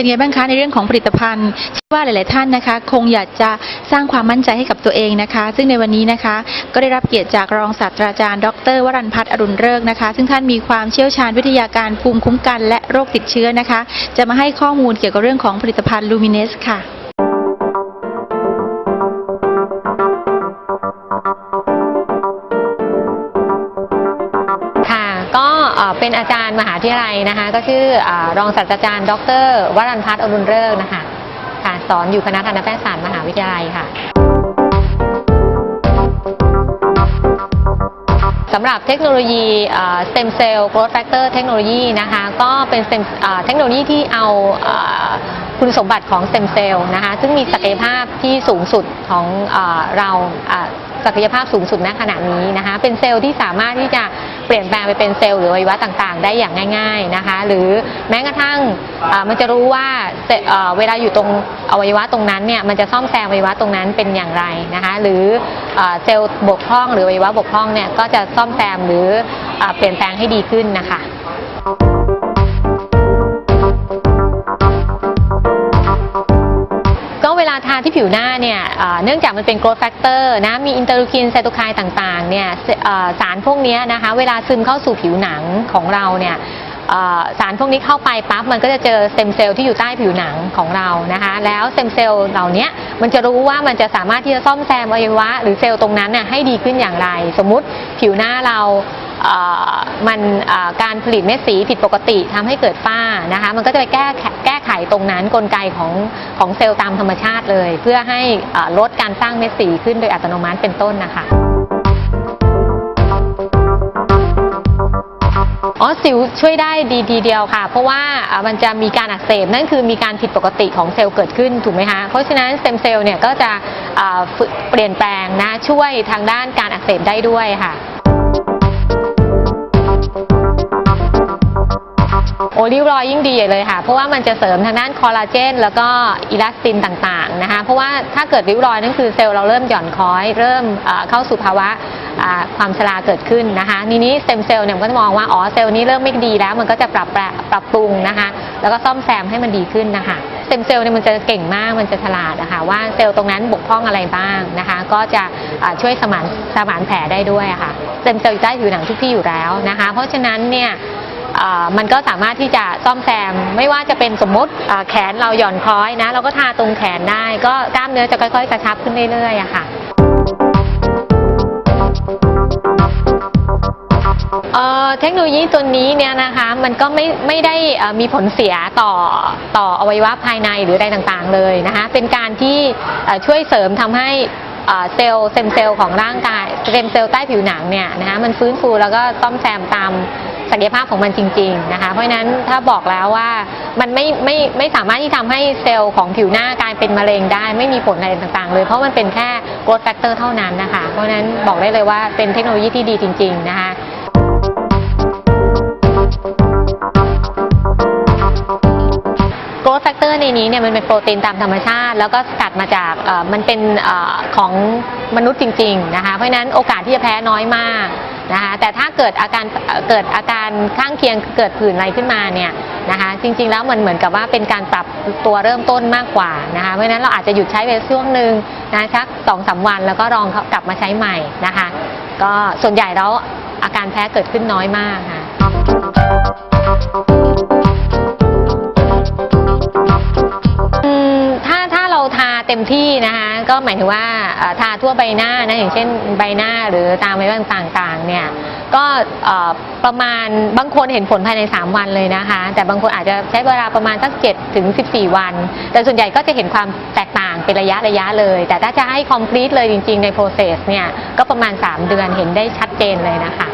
เป็นไงบ้างคะในเรื่องของผลิตภัณฑ์เชื่อว่าหลาย ๆ ท่านนะคะ คงอยากจะสร้างความมั่นใจให้กับตัวเองนะคะ ซึ่งในวันนี้นะคะ ก็ได้รับเกียรติจากรองศาสตราจารย์ ดร วรันพัฒน์อรุณเริกนะคะ ซึ่งท่านมีความเชี่ยวชาญวิทยาการภูมิคุ้มกัน และโรคติดเชื้อนะคะ จะมาให้ข้อมูลเกี่ยวกับเรื่องของผลิตภัณฑ์ลูมิเนสค่ะ เอ่อเป็นอาจารย์มหาวิทยาลัยนะคะ ก็ชื่ออรองศาสตราจารย์ ดร วรันพัฒน์อรุณเริกนะคะค่ะสอนอยู่คณะทันตแพทยศาสตร์มหาวิทยาลัยค่ะสำหรับเทคโนโลยี stem cell growth factor เทคโนโลยีนะคะก็เป็นเทคโนโลยีที่เอาอคุณสมบัติของ stem cell นะคะซึ่งมีศักยภาพที่สูงสุดของเอเราศักยภาพสูงสุดณขณะนี้นะคะเป็นเซลล์ที่สามารถที่จะ เปลี่ยนแปลงไปเป็นเซลล์หรืออวัยวะต่างๆ ได้อย่างง่าย ๆนะคะ หรือแม้กระทั่งมันจะรู้ว่าเเวลาอยู่ตรงอวัยวะตรงนั้นเนี่ยมันจะซ่อมแซมอวัยวะตรงนั้นเป็นอย่างไรนะคะ หรือเอ่อเซลล์บกพร่อง หรืออวัยวะบกพร่องเนี่ยก็จะซ่อมแซมหรืออเปลี่ยนแปลงให้ดีขึ้นนะคะ ทาที่ผิวหน้าเนี่ยเนื่องจากมันเป็น growth factor นะมีอินเตอร์ลูคินไซโตไคน์ต่างๆเนี่ยสารพวกนี้นะคะเวลาซึมเข้าสู่ผิวหนังของเราเนี่ยสารพวกนี้เข้าไปปั๊บมันก็จะเจอสเต็มเซลล์ที่อยู่ใต้ผิวหนังของเรานะคะแล้วสเต็มเซลล์เหล่านี้มันจะรู้ว่ามันจะสามารถที่จะซ่อมแซมอวัยวะ หรือเซลล์ตรงนั้นน่ะให้ดีขึ้นอย่างไร สมมุติผิวหน้าเรา มันการผลิตเม็ดสีผิดปกติทำให้เกิดฝ้านะคะ มันก็จะไปแก้ไขแก้ไขตรงนั้นกลไกของของเซลล์ตามธรรมชาติเลย เพื่อให้ลดการสร้างเม็ดสีขึ้นโดยอัตโนมัติเป็นต้นนะคะอ๋อสิวช่วยได้ดีทีเดียวค่ะ เพราะว่ามันจะมีการอักเสบนั่นคือมีการผิดปกติของเซลล์เกิดขึ้นถูกไหมคะเพราะฉะนั้นสเต็มเซลล์เนี่ยก็จะเปลี่ยนแปลงนะช่วยทางด้านการอักเสบได้ด้วยค่ะ ริ้วรอยยิ่งดีใหญ่เลยค่ะ เพราะว่ามันจะเสริมทางด้านคอลลาเจน แล้วก็อิลาสตินต่างๆนะคะเพราะว่าถ้าเกิดริ้วรอยนั่นคือเซลล์เราเริ่มหย่อนคล้อย เริ่มเข้าสู่ภาวะความชราเกิดขึ้นนะคะนี่นี้สเต็มเซลล์เนี่ยก็จะมองว่าอ๋อเซลล์นี้เริ่มไม่ดีแล้วมันก็จะปรับปรับปรุงนะคะ แล้วก็ซ่อมแซมให้มันดีขึ้นนะคะสเต็มเซลล์เนี่ยมันจะเก่งมากมันจะฉลาดนะคะว่าเซลล์ตรงนั้นบกพร่องอะไรบ้างนะคะ ก็จะช่วยสมานสมานแผลได้ด้วยะค่ะสเต็มเซลล์อยู่ใต้ผิวหนังทุกที่อยู่แล้วนะคะ เพราะฉะนั้นเนี่ย มันก็สามารถที่จะซ่อมแซม ไม่ว่าจะเป็นสมมติแขนเราหย่อนคล้อยนะ เราก็ทาตรงแขนได้ ก็กล้ามเนื้อจะค่อย ๆ กระชับขึ้นเรื่อยๆค่ะเทคโนโลยีตัวนี้เนี่ยนะคะมันก็ไม่ไม่ได้มีผลเสียต่อต่ออวัยวะภายในหรืออะไรต่างๆเลยนะคะเป็นการที่ช่วยเสริมทำให้เอ่อเซลล์เซมเซลล์ของร่างกายเซมเซลล์ใต้ผิวหนังเนี่ยนะคะมันฟื้นฟูแล้วก็ซ่อมแซมตาม ศักยภาพของมันจริง ๆนะคะ เพราะฉะนั้นถ้าบอกแล้วว่ามันไม่ไม่ไม่สามารถที่ทำให้เซลล์ของผิวหน้ากลายเป็นมะเร็งได้ ไม่มีผลอะไรต่างๆ เลย เพราะมันเป็นแค่ growth factor เท่านั้นนะคะ เพราะฉะนั้นบอกได้เลยว่าเป็นเทคโนโลยีที่ดีจริง ๆ นะคะ growth factor ในนี้เนี่ยมันเป็นโปรตีนตามธรรมชาติ แล้วก็สกัดมาจากเอ่อมันเป็นเออของมนุษย์จริง ๆ นะคะ เพราะฉะนั้นโอกาสที่จะแพ้น้อยมาก นะคะแต่ถ้าเกิดอาการเกิดอาการข้างเคียงเกิดผื่นอะไรขึ้นมาเนี่ยนะคะจริงๆแล้วมันเหมือนกับว่าเป็นการปรับตัวเริ่มต้นมากกว่านะคะเพราะฉะนั้นเราอาจจะหยุดใช้ไปช่วงหนึ่งนะสักสองสามวันแล้วก็ลองกลับมาใช้ใหม่นะคะก็ส่วนใหญ่แล้วอาการแพ้เกิดขึ้นน้อยมากค่ะ เต็มที่นะคะก็หมายถึงว่าทาทั่วใบหน้านะอย่างเช่นใบหน้าหรือตามใบหน้าต่างๆเนี่ยก็ประมาณบางคนเห็นผลภายใน 3 วันเลยนะคะ แต่บางคนอาจจะใช้เวลาประมาณสัก7ถึง14 วัน แต่ส่วนใหญ่ก็จะเห็นความแตกต่างเป็นระยะระยะเลย แต่ถ้าจะให้ complete เลยจริง ๆ ใน process เนี่ยก็ประมาณ 3 เดือนเห็นได้ชัดเจนเลยนะคะ